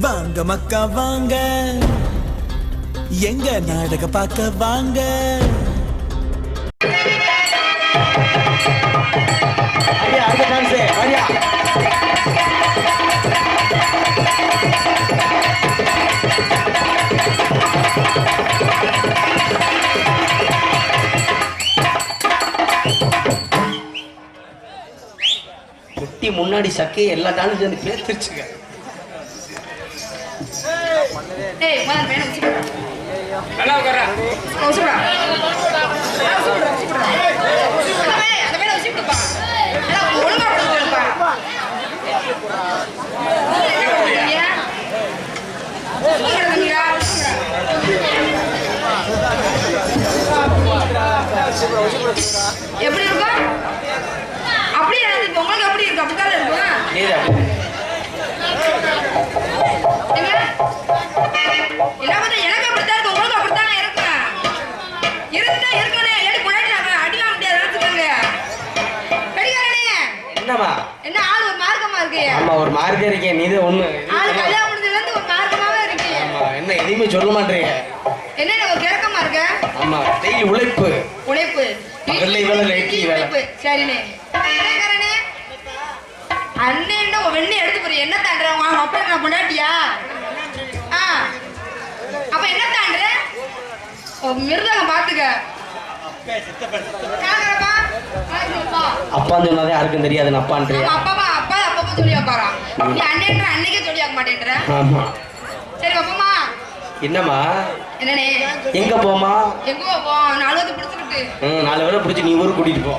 வாங்க மக்கா வாங்க. எங்க நாடக பார்க்க வாங்க. முன்னாடி சக்கையை எல்லா டான்ஸ் எனக்கு பேத்துருச்சுங்க. ஏய் முதல்ல பையனை உச்சி போடுறா. நல்லா உட்காரா உச்சி போடுறா. உச்சி போடுறா, உச்சி போடுறா. அந்த பையன், அந்த பையனை உச்சி போடுப்பா. ஏடா, ஒழுங்கா போடுப்பா. ஐயா. உச்சி போடுறீங்களா? உச்சி போடுறா. எப்படி இருக்கும் அப்படியே. உங்களுக்கு எப்படி இருக்கு அப்படித்தானே இருக்கும் என்னம்மா என்ன ஆள் ஒரு மார்க்கமா இருக்கு? ஆமா ஒரு மார்க்கே இருக்கேன் நீ தான் ஒண்ணு. ஆள் கல்யாணம் முடிஞ்சதுல இருந்து ஒரு மார்க்கமாவே இருக்கு. ஆமா என்ன எதையுமே சொல்ல மாட்டேங்க என்ன நீ ஒரு கிழக்கமா இருக்க? ஆமா டெய்லி உழைப்பு. உழைப்பு. பகல்ல வேலை, நைட்ல வேலை. சரிண்ணே. அண்ணன் உன் வெண்ணி எடுத்து போற என்ன தாண்டுற? உன் அப்பா நான் பொண்டாட்டியா? ஆ. அப்ப என்ன தாண்டுற? மிருதகம் பாத்துக்க? அப்பான்னு சொன்னாதான் யாருக்கும் தெரியாது நான் அப்பான்றியா அப்பாவா? அப்பா அப்பப்பா சொல்லி வைப்பாரா நீ அண்ணன்ற அன்னைக்கே சொல்லி வைக்க மாட்டேன்ற. ஆமா. சரி அப்பமா. என்னம்மா? என்னண்ணே? எங்க போமா எங்கோ போ நாலு பிடிச்சிருக்கு ம் நாலு பேரை பிடிச்சி நீ ஊருக்கு கூட்டிட்டு போ.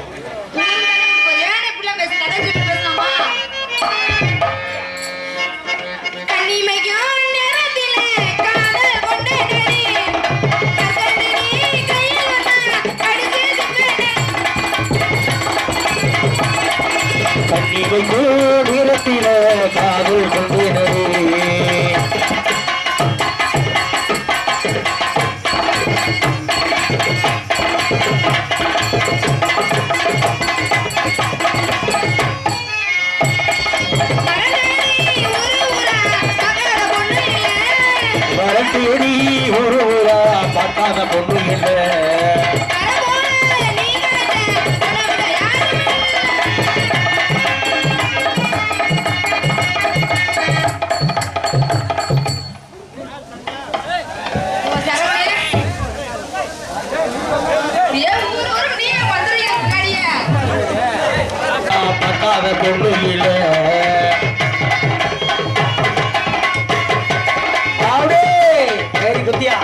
கண்ணிமைக்கு நேரத்தில காதல் கொண்டேனே இல்லை ஆவுடே சரி குத்தியா?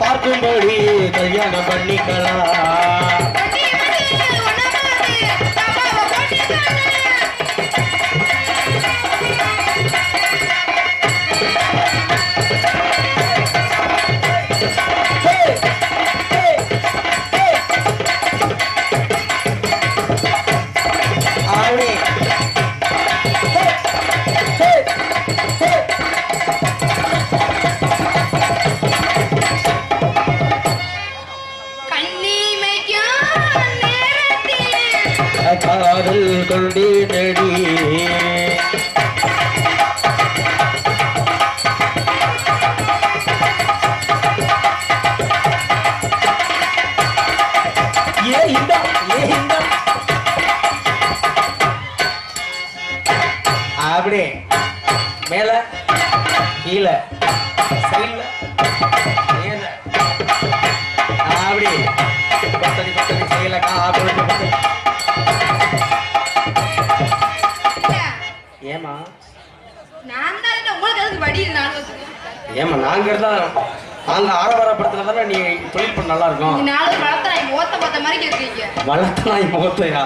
பார்க்கும்படி பண்ணிக்கலாம். அருள் கொண்டேனடி நடி. இந்த மேல கீழே சைடுல. ஏமா நாங்க இருந்தா நாங்க ஆரவாரப்படுத்தினா தானே நீ தொழில் பண்ண நல்லா இருக்கும் நீ நாலு வளர்த்த நான் ஓத்த பார்த்த மாதிரி கேட்குறீங்க வளர்த்த நாய் முகத்தையா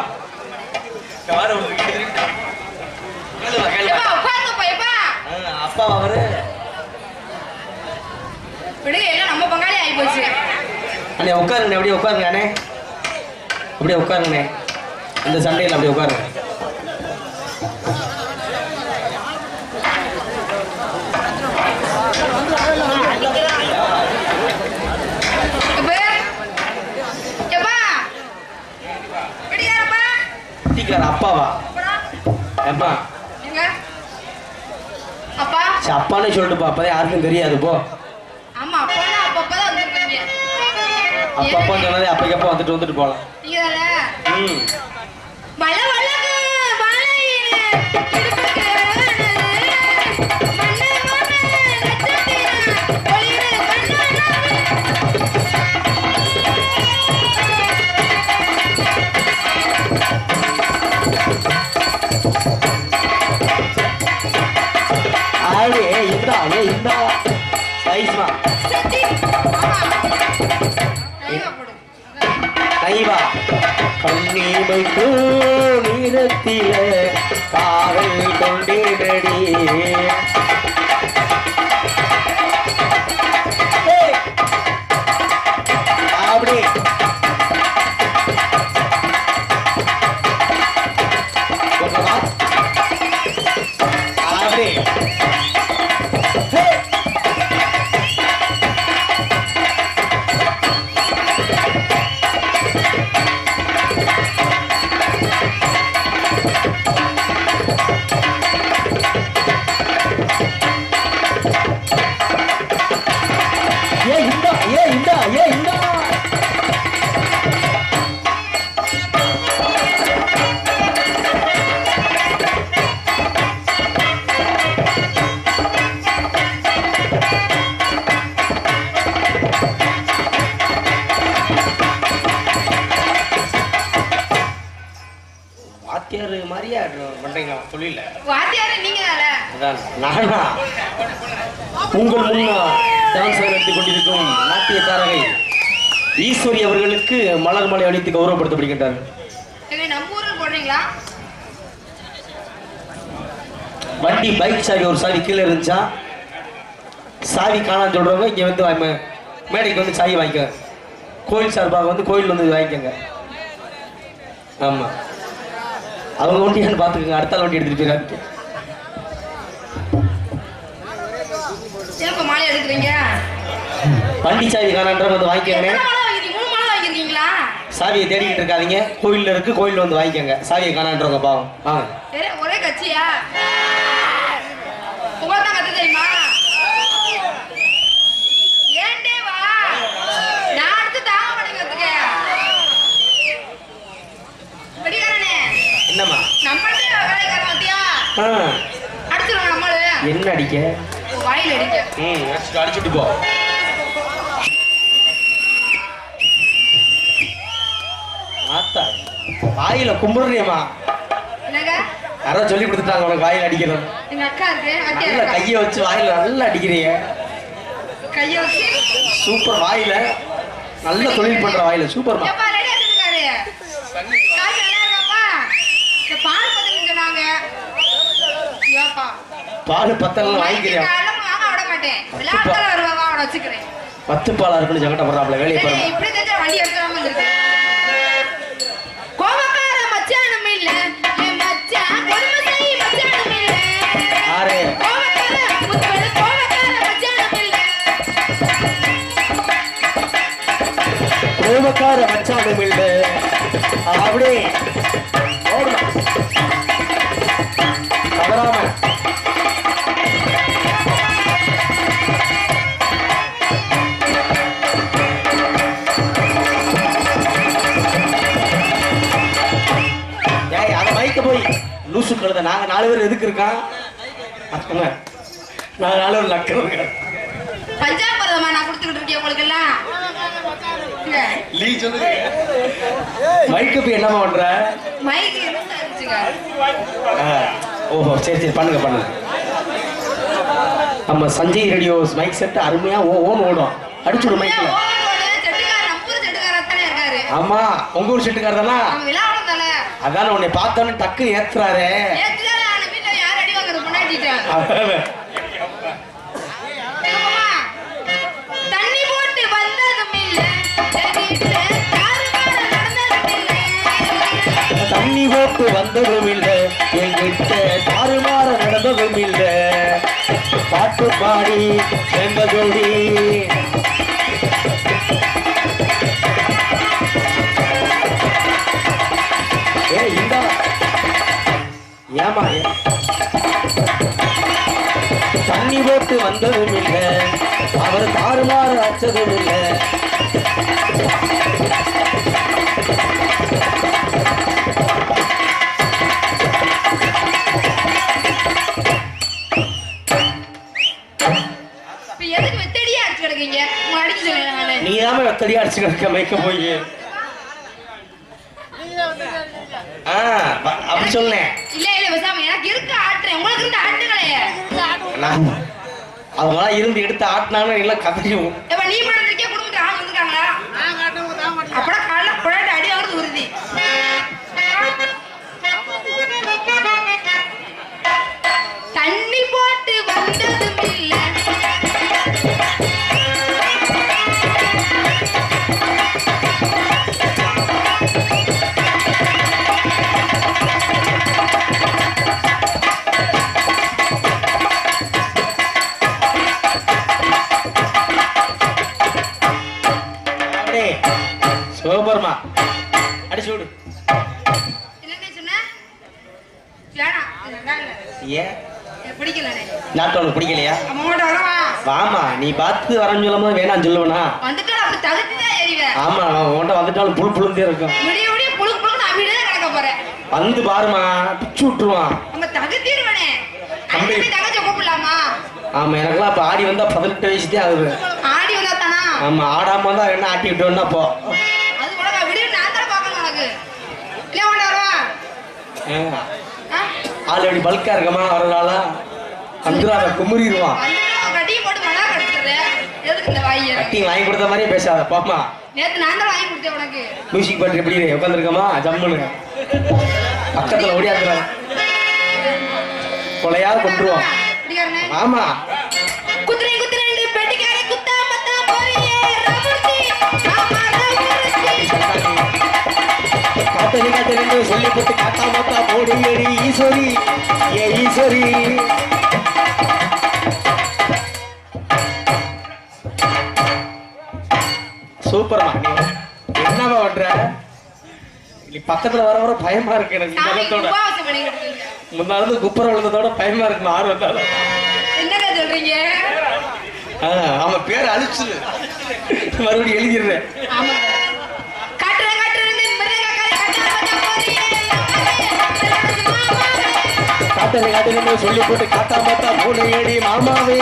அப்பா அவரு. விடுங்க எல்லாம் நம்ம பங்காளி ஆகி போச்சு. அண்ணே உட்காருங்கண்ணே அப்படியே உட்காருங்க அண்ணே. அப்படியே உட்காருங்கண்ணே. இந்த சண்டையில் அப்படியே உட்காருங்க. அப்பாவா அப்புறம் ஏப்பா எங்க அப்பா சரி அப்பான்னு சொல்லிட்டு அப்பதான் யாருக்கும் தெரியாது போ ஆமா அப்பா அப்பப்பதான் வந்துருக்கீங்க அப்பா அப்பா சொன்னதே அப்பக்கப்பா வந்துட்டு வந்துட்டு போலாம் ம் கைவா. போடு கைவா நீரத்தில காவல் கொண்டிடடி. பண்றீங்க தொழில வாத்தியாரு நீங்க தானே அதான் நானா? உங்கள் முன்னால் டான்ஸ் கொண்டிருக்கும் நாட்டிய தாரகை ஈஸ்வரி அவர்களுக்கு மலர் மலை அளித்து கௌரவப்படுத்தப்படுகின்றார். நம்ம போடுறீங்களா? வண்டி பைக் சாவி ஒரு சாவி கீழே இருந்துச்சா? சாவி காணான்னு சொல்றவங்க இங்க வந்து மேடைக்கு வந்து சாவி வாங்கிக்க கோயில் சார்பாக வந்து கோயில் வந்து வாங்கிக்கோங்க. ஆமா. அவங்க வண்டியான்னு பார்த்துக்கோங்க அடுத்த வண்டி எடுத்துட்டு மாலை எடுக்கிறீங்க? வண்டி சாவி காணான்றவங்க வந்து வாங்கிக்கோங்க. சாவியை தேடிக்கிட்டு இருக்காதீங்க. கோயில்ல இருக்கு கோயில்ல வந்து வாங்கிக்கோங்க. சாவியை காணான்றவங்க பாவம். வாங்க. ஒரே கட்சியா உங்களை தான் கத்து தெரியுமா ஏன்டே வா நான் அடுத்து தாங்க மாட்டேங்கிறதுக்கு வெடிக்காரனே என்னம்மா நம்மளே வேலைக்காரன் மத்தியா ஆ, அடிச்சிருவோம் என்ன அடிக்க. வாயில் அடிக்க. ம் அடிச்சுட்டு போ. ஆத்தா வாயில கும்பிடுறியம்மா. யாரோ சொல்லி கொடுத்துட்டாங்க உனக்கு வாயில அடிக்கிறது எங்க அக்கா இருக்கு அக்கா நல்ல இருக்கா? கையை வச்சு வாயில நல்லா அடிக்கிறீங்க கையை வச்சு? சூப்பர் வாயில. நல்ல தொழில் பண்ற வாயில. சூப்பர்மா எப்பா ரெடி ஆகிட்டுருக்காரு காசு நல்லா இருக்காப்பா இந்த பால் பத்திரிக்கை சொன்னாங்க ஏப்பா பால் பத்தல வாங்கிக்கிறியா காலம் வாங்க விட மாட்டேன் விளையாட்டுல வருவாங்க அவனை வச்சுக்கிறேன். பத்து பாலா இருக்குன்னு ஜகட்ட போடுறாப்ல வேலையை பாருங்க. இப்படி தெரிஞ்ச வண்டி எடுத்துடாம வந்திருக்கு கோபக்கார மச்சானும் இல்ல. என் மச்சான் கொடுமை செய் மச்சானும் இல்ல. ஆறு கோபக்கார மச்சானும் இல்ல. கோபக்கார மச்சானும் லூசு கழுத நாங்க நாலு பேர் எதுக்கு அத்தனை நாங்க நாலு பேர் இருக்கோம். பஞ்சாப் பரதமா நான் கொடுத்துக்கிட்டு இருக்கேன் உங்களுக்கு எல்லாம் இங்க, லீ சொல்லுங்க. மைக்கு போய் என்னமா பண்ற? மைக் ஓஹோ சரி சரி பண்ணுங்க பண்ணுங்க. நம்ம சஞ்சய் ரேடியோ மைக் செட் அருமையா ஓ ஓன் ஓடும். அடிச்சுடு மைக்ல ஆமா உங்க ஊர் செட்டுக்காரர் அதான் உன்னை பார்த்தோன்னு டக்கு ஏத்துறாரே. தண்ணி போட்டு வந்ததும் இல்ல. என் வீட்டுல தாறுமாறு நடந்ததும் இல்ல. போட்டு பாடி செம்பதோடி ஏ ஏமா தண்ணி போட்டு வந்ததும் இல்லை அவர் தாறுமாறு அச்சதும் இல்லை. நீதாம வெத்தடியா அடிச்சு கிடக்க மேய்க்க போய். அப்படி சொன்னேன் நான் அவங்களாம் இருந்து எடுத்து ஆட்டினாலும் எல்லாம் கதையும் நீ மட்டும் இருக்கே குடும்பத்துல ஆள் வந்துருக்காங்களா? அப்படா அடிச்சு விடு. ஏன்? நாட்டு உனக்கு பிடிக்கலையா? வாமா நீ பார்த்து வரேன்னு சொல்லும் போது வேணாம் சொல்லுவனா? தான் ஆமா நான் உன்கிட்ட வந்துட்டாலும் புழு புழுந்தே இருக்கும். வந்து பாருமா பிச்சு விட்டுருவான். ஆமா எனக்கெல்லாம் இப்ப ஆடி வந்தா பதினெட்டு வயசுதே ஆகுது. ஆடி வந்தா தானா ஆமா ஆடாம வந்தா என்ன ஆட்டி விட்டோம்னா போ. ஆள் எப்படி பல்கா இருக்கமா வரதால வந்துடாத குமுறிடுவான் வந்துட்டு உன் கட்டியும் போட்டு மழை கடிச்சிடுறேன் எதுக்கு இந்த வாய் கட்டி வாங்கி கொடுத்த மாதிரியே பேசாத போமா நேத்து நான் தான் வாங்கி கொடுத்தேன் உனக்கு. மியூசிக் பாட்டு எப்படி உட்காந்துருக்கமா ஜம்முன்னு பக்கத்துல ஓடியாந்துறான் கொலையாவது கொண்டுருவான் ஆமா குத்துறேன் பெட்டிக்கார குத்தாம தான் போறியே. ரமுர்த்தி ஆமா ரமுர்த்தி. காத்தலி காத்தலின்னு சொல்லி போட்டு காத்தா மாத்தா போடு ஏறி ஈஸ்வரி. ஏ ஈஸ்வரி. சூப்பர்மா என்னவா பண்ற? நீ பக்கத்துல வர வர பயமா இருக்கு எனக்கு இருக்கீங்க. முன்னாடி குப்புற விழுந்ததோட பயமா இருக்கு ஆர்வத்தால என்னங்க சொல்றீங்க? ஆ, அவன் பேர் அழிச்சு மறுபடியும் எழுதிடுறேன். காத்தலி காத்தலின்னு சொல்லி போட்டு காத்தா போடு ஏடி மாமாவே.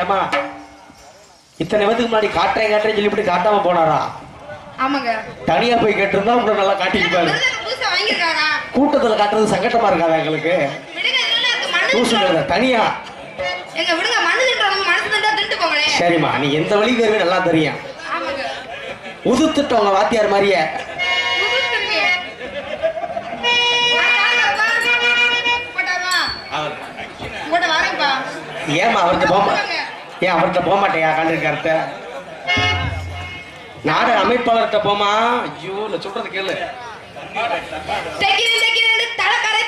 ஏமா இத்தனை பேத்துக்கு முன்னாடி காட்டுறேன் காட்டுறேன் சொல்லி போட்டு காட்டாம போனாரா? ஆமாங்க. தனியா போய் கேட்டிருந்தா உங்களை நல்லா காட்டியிருப்பாரு கூட்டத்துல காட்டுறது சங்கட்டமா இருக்காதா எங்களுக்கு? பூசுங்கிறத தனியா? சரிம்மா நீ எந்த வழி தேர்வு நல்லா தெரியும். உதுத்துட்டவங்க வாத்தியார் மாதிரியே. ஏமா அவர்கிட்ட போக ஏன் அவர்கிட்ட போக மாட்டேயா? கண்டிருக்கார்ட்ட நாடக அமைப்பாளர்கிட்ட போமா ஐயோ நான் சொல்றது கேளு. தைக்கிறேன், தைக்கிறேன்னு தலைக்கரை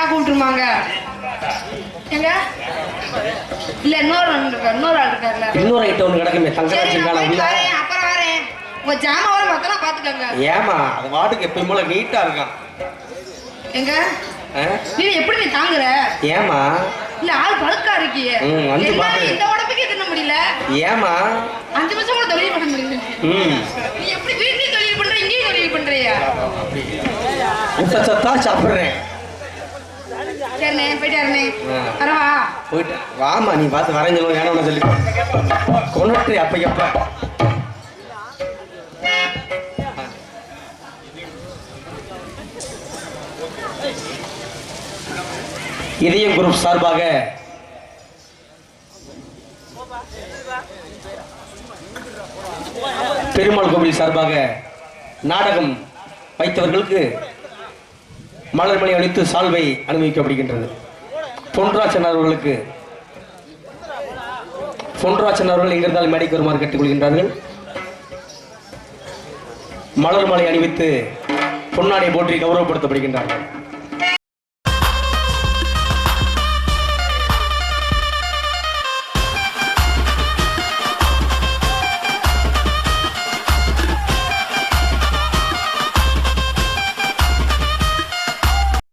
அக்கா கூப்பிட்டுருமாங்க. எங்க இல்ல இன்னொரு இருக்காரு இன்னொரு ஆள் இருக்காருல்ல இன்னொரு ஐட்டம் ஒன்று கிடக்குமே வச்சிருக்காங்க போயிட்டு உள்ள அப்புறம் வரேன். உங்க மொத்தம் பாத்துக்கோங்க ஏமா அது வாட்டுக்கு எப்பயும் போல நீட்டா இருக்கான். எங்க? நீ எப்படி நீ தாங்குற? ஏமா இல்ல ஆள் பழுக்கா இருக்கியே. வந்து பாரு. இந்த உடம்புக்கே தின்ன முடியல? ஏமா அஞ்சு வருஷம் கூட தொழில் பண்ண முடியல. நீ எப்படி வீட்லயும் தொழில் பண்ற இங்கேயும் தொழில் பண்றியா? ஊட்டச்சத்தா சாப்பிட்றேன். சரிண்ணே போயிட்டாருண்ணே ஆ. வரவா போயிட்டு வாமா நீ பார்த்து வரேன் சொல்லுங்க ஏன்னா சொல்லி. கொண்டுட்டு அப்ப எப்ப? இதயம் குரூப் சார்பாக பெருமாள் கோவில் சார்பாக நாடகம் வைத்தவர்களுக்கு மலர்மணி அளித்து சால்வை அனுபவிக்கப்படுகின்றது. பொன்ராஜன் அவர்களுக்கு பொன்ராஜன் அவர்கள் இங்கிருந்தால் மேடைக்கு வருமாறு கேட்டுக்கொள்கின்றார்கள். மலர்மலை அணிவித்து பொன்னாடை போற்றி கௌரவப்படுத்தப்படுகின்றார்கள்.